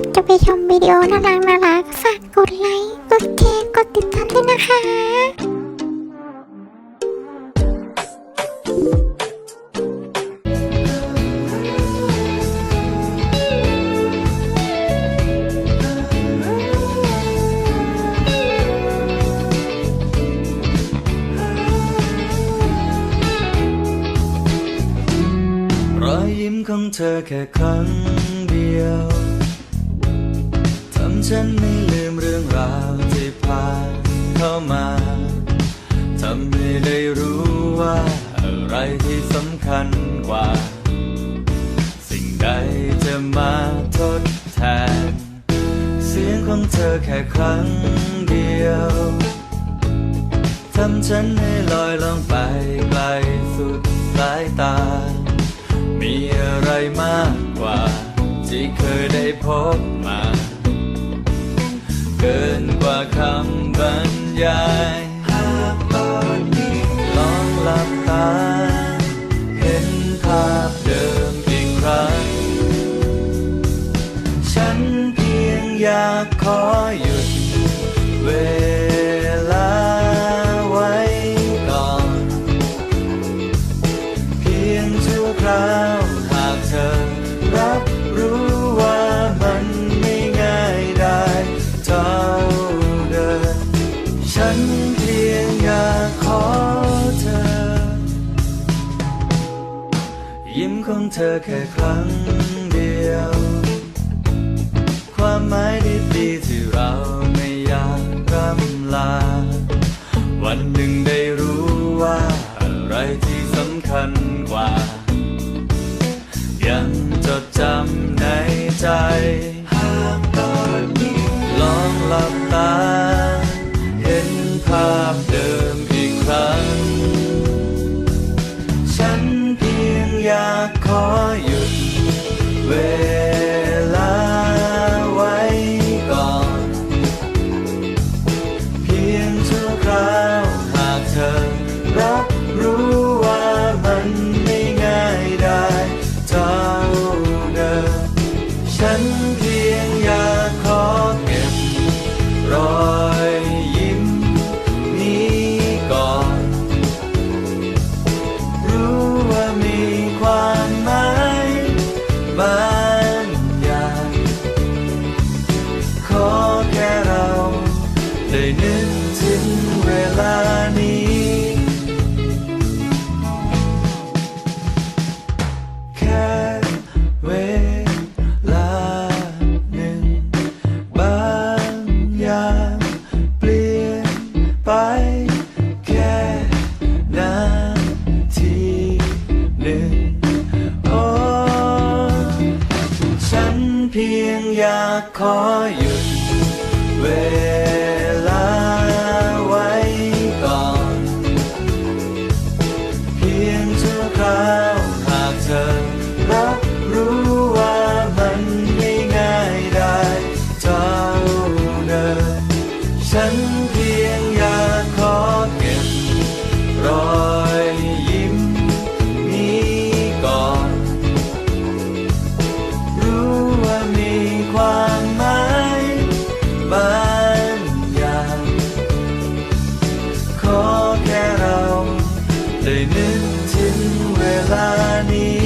ากจะไปชมวิดีโอน่ารักน่ารักฝากกดไลค์ กดแชร์ กดติดตามด้วยนะคะรอยยิ้มของเธอแค่ครั้งเดียว ฉันไม่ลืมเรื่องราวที่ผ่านเข้ามาทำให้ได้รู้ว่าอะไรที่สำคัญกว่า สิ่งใดจะมาทดแทน เสียงของเธอแค่ครั้งเดียวทำฉันให้ลอยลองไปไกลสุดสายตา มีอะไรมากกว่า ที่เคยได้พบมา กว่าคำบรรยาย เพียงอยากขอเธอ ยิ้มของเธอแค่ครั้งเดียว ความหมายดีๆที่เราไม่อยากร่ำลา วันหนึ่งได้ นึกถึงเวลานี้ แค่เวลาหนึ่ง บางอย่างเปลี่ยนไป แค่นาทีหนึ่ง โอ้ ฉันเพียงอยากขอหยุดเว ได้นึกถึงเวลานี้